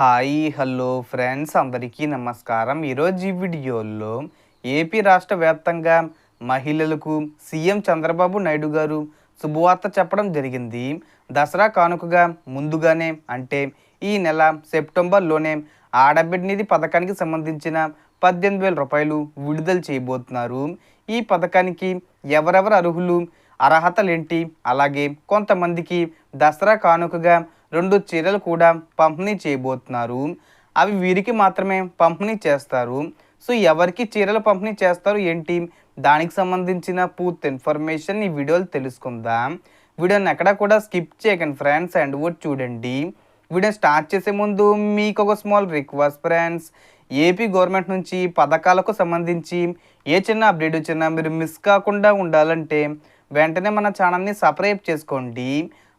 Hi hello friends అందరికీ నమస్కారం. ఈరోజు ఈ వీడియోలో ఏపీ రాష్ట్ర వ్యాప్తంగా మహిళలకు సీఎం చంద్రబాబు నాయుడు గారు శుభవార్త చెప్పడం జరిగింది. దసరా కానుకగా ముందుగానే అంటే ఈ నెల సెప్టెంబర్లోనే ఆడబిడ్డ నిధి పథకానికి సంబంధించిన పద్దెనిమిది వేల రూపాయలు విడుదల చేయబోతున్నారు. ఈ పథకానికి ఎవరెవరు అర్హులు అర్హతలేంటి అలాగే కొంతమందికి దసరా కానుకగా రెండు చీరలు కూడా పంపిణీ చేయబోతున్నారు. అవి వీరికి మాత్రమే పంపిణీ చేస్తారు. సో ఎవరికి చీరలు పంపిణీ చేస్తారు ఏంటి? దానికి సంబంధించిన పూర్తి ఇన్ఫర్మేషన్ ఈ వీడియోలు తెలుసుకుందాం. వీడియోని ఎక్కడ కూడా స్కిప్ చేయకండి ఫ్రెండ్స్ అండ్ కూడా చూడండి. వీడియో స్టార్ట్ చేసే ముందు మీకు ఒక small request friends. AP government నుంచి పథకాలకు సంబంధించి ఏ చిన్న అప్డేట్ వచ్చినా మీరు మిస్ కాకుండా ఉండాలంటే వెంటనే మన ఛానల్ని సబ్స్క్రైబ్ చేసుకోండి.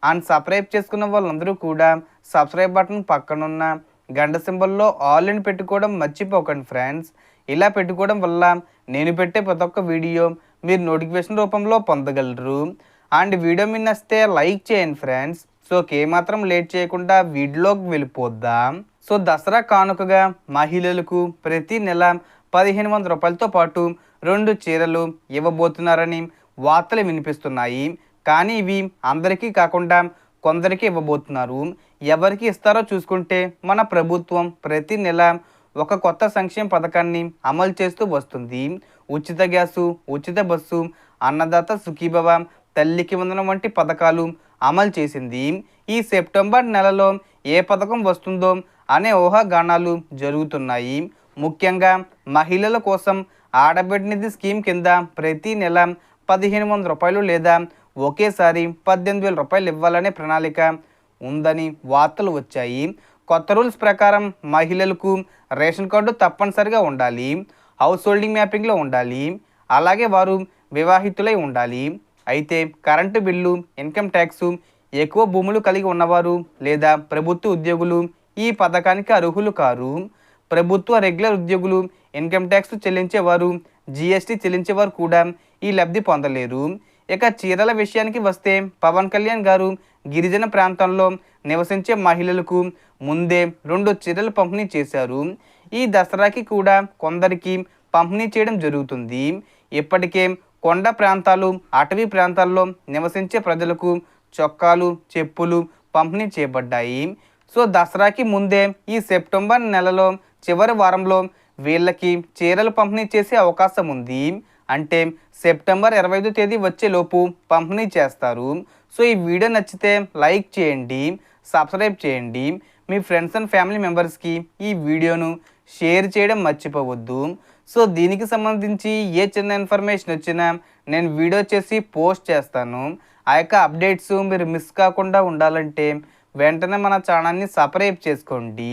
అండ్ సబ్స్క్రైబ్ చేసుకున్న వాళ్ళందరూ కూడా సబ్స్క్రైబ్ బటన్ పక్కనున్న గంట సింబల్లో ఆల్ అని పెట్టుకోవడం మర్చిపోకండి ఫ్రెండ్స్. ఇలా పెట్టుకోవడం వల్ల నేను పెట్టే ప్రతి ఒక్క వీడియో మీరు నోటిఫికేషన్ రూపంలో పొందగలరు. అండ్ వీడియో మీ నచ్చితే లైక్ చేయండి ఫ్రెండ్స్. సో ఏమాత్రం లేట్ చేయకుండా వీడియోకి వెళ్ళిపోద్దాం. సో దసరా కానుకగా మహిళలకు ప్రతి నెల పదిహేను వందల రూపాయలతో పాటు రెండు చీరలు ఇవ్వబోతున్నారని వార్తలు వినిపిస్తున్నాయి. కానీ ఇవి అందరికీ కాకుండా కొందరికి ఇవ్వబోతున్నారు. ఎవరికి ఇస్తారో చూసుకుంటే మన ప్రభుత్వం ప్రతి నెల ఒక కొత్త సంక్షేమ పథకాన్ని అమలు చేస్తూ వస్తుంది. ఉచిత గ్యాసు ఉచిత బస్సు అన్నదాత సుఖీభవ తల్లికి వందనం వంటి పథకాలు అమలు చేసింది. ఈ సెప్టెంబర్ నెలలో ఏ పథకం వస్తుందో అనే ఊహాగానాలు జరుగుతున్నాయి. ముఖ్యంగా మహిళల కోసం ఆడబిడ్డ నిధి స్కీమ్ కింద ప్రతి నెల పదిహేను వందల రూపాయలు లేదా ఒకేసారి పద్దెనిమిది వేల రూపాయలు ఇవ్వాలనే ప్రణాళిక ఉందని వార్తలు వచ్చాయి. కొత్త రూల్స్ ప్రకారం మహిళలకు రేషన్ కార్డు తప్పనిసరిగా ఉండాలి. హౌస్ హోల్డింగ్ మ్యాపింగ్లో ఉండాలి. అలాగే వారు వివాహితులై ఉండాలి. అయితే కరెంటు బిల్లు ఇన్కమ్ ట్యాక్స్ ఎక్కువ భూములు కలిగి ఉన్నవారు లేదా ప్రభుత్వ ఉద్యోగులు ఈ పథకానికి అర్హులు కారు. ప్రభుత్వ రెగ్యులర్ ఉద్యోగులు ఇన్కమ్ ట్యాక్స్ చెల్లించేవారు జిఎస్టీ చెల్లించేవారు కూడా ఈ లబ్ధి పొందలేరు. ఇక చీరల విషయానికి వస్తే పవన్ కళ్యాణ్ గారు గిరిజన ప్రాంతంలో నివసించే మహిళలకు ముందే రెండు చీరలు పంపిణీ చేశారు. ఈ దసరాకి కూడా కొందరికి పంపిణీ చేయడం జరుగుతుంది. ఇప్పటికే కొండ ప్రాంతాలు అటవీ ప్రాంతాల్లో నివసించే ప్రజలకు చొక్కాలు చెప్పులు పంపిణీ చేయబడ్డాయి. సో దసరాకి ముందే ఈ సెప్టెంబర్ నెలలో చివరి వారంలో వీళ్ళకి చీరలు పంపిణీ చేసే అవకాశం ఉంది. అంటే సెప్టెంబర్ ఇరవై ఐదో తేదీ వచ్చేలోపు పంపిణీ చేస్తారు. సో ఈ వీడియో నచ్చితే లైక్ చేయండి సబ్స్క్రైబ్ చేయండి. మీ ఫ్రెండ్స్ అండ్ ఫ్యామిలీ మెంబర్స్కి ఈ వీడియోను షేర్ చేయడం మర్చిపోవద్దు. సో దీనికి సంబంధించి ఏ చిన్న ఇన్ఫర్మేషన్ వచ్చినా నేను వీడియో చేసి పోస్ట్ చేస్తాను. ఆ యొక్క అప్డేట్స్ మీరు మిస్ కాకుండా ఉండాలంటే వెంటనే మన ఛానల్ని సబ్స్క్రైబ్ చేసుకోండి.